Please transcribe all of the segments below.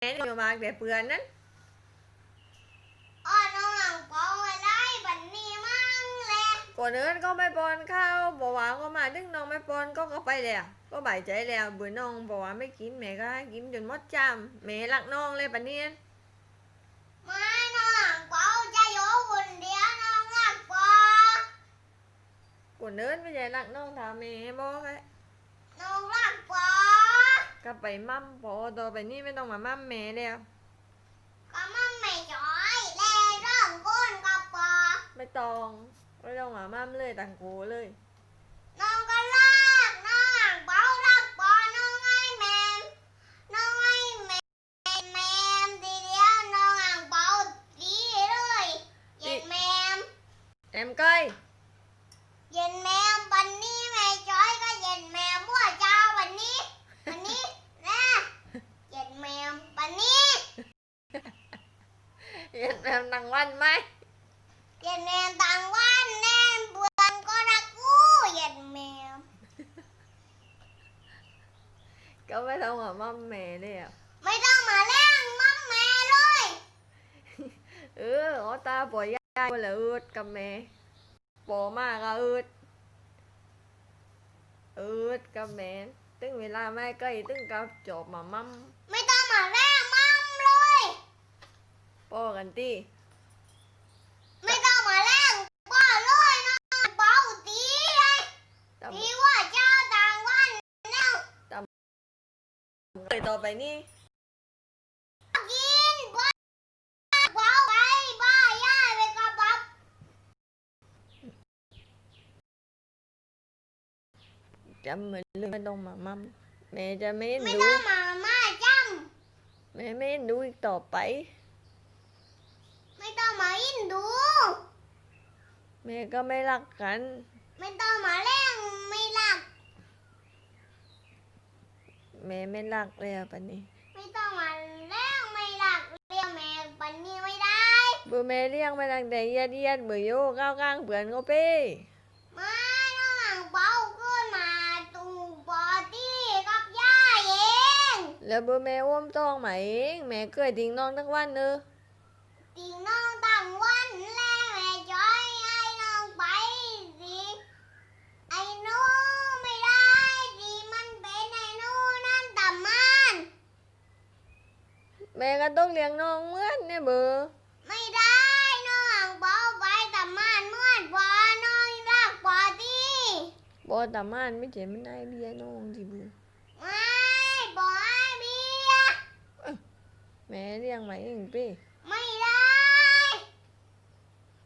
แม่อยู่มาแต่เปือนนั้นอ้อน้องหลังเปาอะไรบันนี้มั่งแหละก่อนเอินก็ไม่ปอนข้าวบอกว่าก็มาดึงน้องไม่ปอนก็ก็ไปแล้วก็บ่ายใจแล้วเบื่อน้องบอกว่าไม่กินแม่ก็ให้กินจนหมดจำแม่รักน้องเลยปะเนี่ยไม่น้องหลังเปาจะโยคนเดียวน้องหลังเปาก่อนเอินไม่ใช่รักน้องถามแม่บอกไอ้น้องหลังเปา ก็ไปมั่มพอต่อไปนี่ไม่ต้องมามั่มแม่แล้วก็มันไม่จ่อยแลเรื่องก้นกับปอไม่ต้องไม่ต้องมามั่มเลยต่างโกเลย น้องก็ลากน้องหลังเปาลักปอน้องไอ้แมมน้องไอ้แมมแมมทีเดียวน้องหลังเปาดีเลยเย็นแมม แอมก้อย เย็นแมววันนี้แม่จอยก็เย็นแมวมั่วเจ้าวันนี้ วันนี้นะเย็นแมววันนี้ เห็ นแอมนังวันไหมเย็นแมวต่างวันแน่นเบือนก็รักกูเย็นแมวก็ไม่ต้องมามั่มแม่แล้วไม่ต้องมาแล้งมั่มแม่เลย เอออ๋อตาปล่อยยายก็เลยอืดกับแม่ปอมากก็อืดอืดกับแม่ตึงเวลาไม่ใกล้ตึงกับจบมามั่มไม่ต้องมาแล้งมั่มเลย ปอกันตีไม่ต้องมาแล้งป้าเลยนะเบาตีเลยตำตีว่าเจ้าต่างวันแล้วเลยต่อไปนี่กินบ้าเบาไปบ้าย่าไปกับบับจำเหมือนเลยไม่ต้องมามั่มแม่จะไม่เอ็นไม่ดูต้องมาม่าจแม่ไม่เอ็นดูอีกต่อไปำไม่ต้องมาอินดู แม่ก็ไม่รักกัน ไม่ต้องมาแล้งไม่รัก แม่ไม่รักแล้วปะนี้ไม่ต้องมาแล้งไม่รักเรียกแม่ปันนี้ไม่ได้เบื่อแม่เลี้ยงมาตั้งแต่เยียดเยียดเบื่อโยก้าวกลางเผื่อนก็เป้มาน้องอ่างเบาขึ้นมาตูปอตี้กับย่าเองแล้วเบื่อแม่อ้วมต้องไหมาเองแม่เคยทิ้งน้องทั้งวันเนอะติงน้องตั้งวันแล้วแม่จอยให้น้องไปสิไอ้หนูไม่ได้สิมันเป็นไอ้หนูนั่นตำมัน แม่ก็ต้องเลี้ยงน้องเหมือนเนี่ยเบื่อไม่ได้น้องอ่างเบาไปตำมันเมื่อวานน้องรักปอตี้บอตามานไม่เจ็บไม่ได้เบี้ยน้องที่เบื่อไม่บอยเบียร์แม่เลี้ยงมาเองเป้ไม่ได้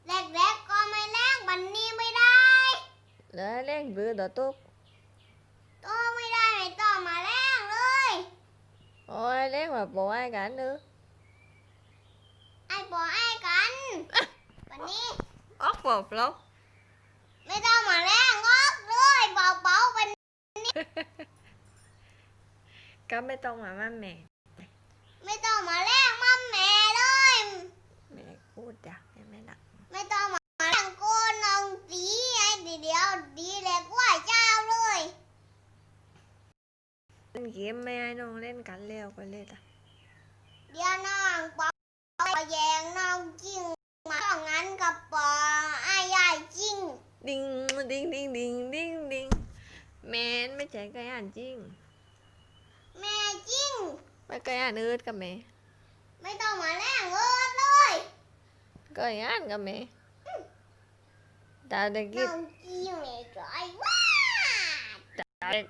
เด็กๆก็ไม่แลกบันนี้ไม่ได้แล้วเล่นเบื่อต่อตุก โตไม่ได้ไม่ต้องมาแลกเลย โอ้ยเล่นมาปล่อยกันเนอะไอ้บอกไอ้กันวันนี้ออกบอกแล้วไม่ต้องมาแลกงอกเลยเบาๆวันก็ไม่ต้องมามั่มแม่ ไม่ต้องมาแลกมั่มแม่เลยแม่พูดจ้ะแม่ไม่รักไม่ต้องมาแลกโกนน้องตีไอ้เดียวดีแหลกว่าเจ้าเลย เล่นเกมไม่ให้น้องเล่นกันแล้วก็เล่นอะเดี๋ยวน้องปอแยงน้องจริงมาต้องงั้นกับปอไอ้ยายจริงดิ้งดิ้งดิ้งดิ้งดิ้งดิ้งแม่นไม่ใช่ไก่อ่านจริงแม่จริงไม่ไก่อ่านอืดกับแม่ไม่ต้องมาแลกเงินเลยไก่อ่านกับแม่แต่ตะน้กี้องจริงแม่จอยว้าแต่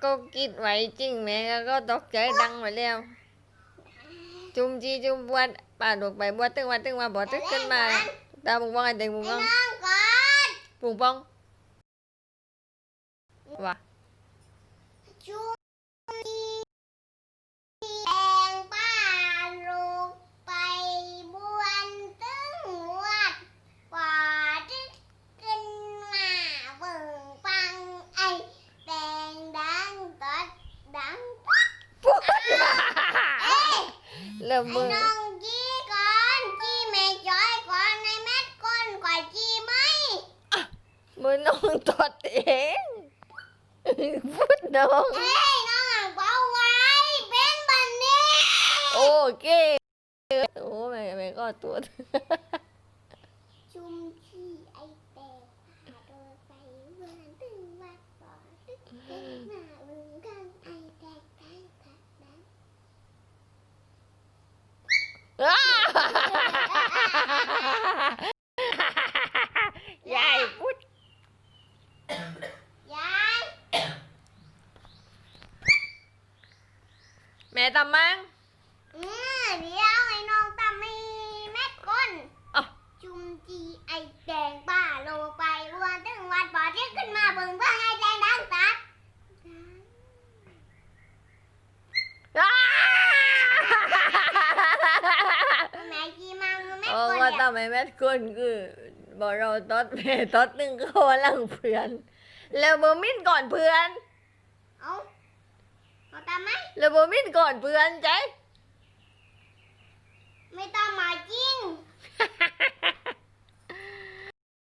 ก็คิดไว้จริงแม่ก็ตกใจดังไปแล้ว จุ่มจีจุ่มบวดป่าดกไปบวดตึงวันตึงมาบอตึกขึ้นมาตาบุงปองไอเด็กบุงไอ้ปองน้องก่อนบุงปองว่า จุ๊บแดงป้าลูกไปบวนตึงวัดกว่าจะขึ้นมาเบิ่งปังไอ้แดงดังตดดัง ปุ๊บ เอ้ย เริ่มไอ้มือน้องจีก่อนจีแม่จอยก่อนในแม่ก่อนกว่าจีไหมมือน้องตดเองพูดน้องเฮ้ยน้องอ่างเบาไว้เป็นบันนี้โอเคโอ้แม่แม่ก็ตัวจุ่มที่ไอแตกพาโดนไปเมืองตึงวัดป่อตึกเป็นมาบึงกังไอแตกทั้งทักนั้น ยายพูด ยาย แม่ตำมังเออเดี๋ยวไอ้น้องตามีแม่ก้นอ้าวจุ่มจีไอแดงป้าโลไปวัวตึงวัดป่อที่ขึ้นมาเบิ่งเบิ่งไอแดงดังตัดแม่จีมังแม่โอ้ก้นว่าเนี่ยทำไมแม่คนคือบอกเราตอดแม่ตอดหนึ่งเขาหลังเพื่อน แล้วเบอร์มินก่อนเพื่อน เอาเอามไหมแล้วโบมินก่อนเพื่อนใจ ไม่ต้องมาจริง